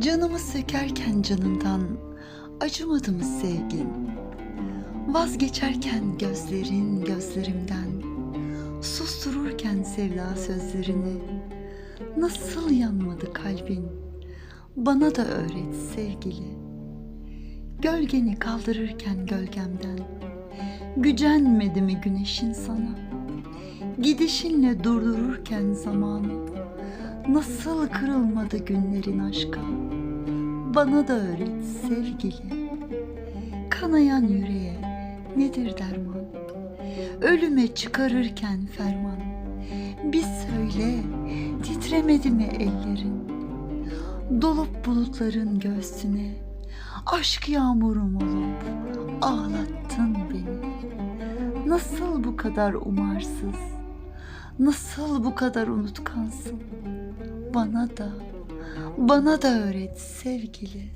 Canımı sökerken canından acımadı mı sevgin? Vazgeçerken gözlerin gözlerimden sustururken sevda sözlerini nasıl yanmadı kalbin? Bana da öğret sevgili. Gölgeni kaldırırken gölgemden gücenmedi mi güneşin sana? Gidişinle durdururken zamanı Nasıl kırılmadı günlerin aşka? Bana da öğret sevgili. Kanayan yüreğe nedir derman? Ölüme çıkarırken ferman. Bir söyle titremedi mi ellerin? Dolup bulutların göğsüne Aşk yağmurum olup ağlattın beni. Nasıl bu kadar umarsız Nasıl bu kadar unutkansın? Bana da Bana da öğret sevgili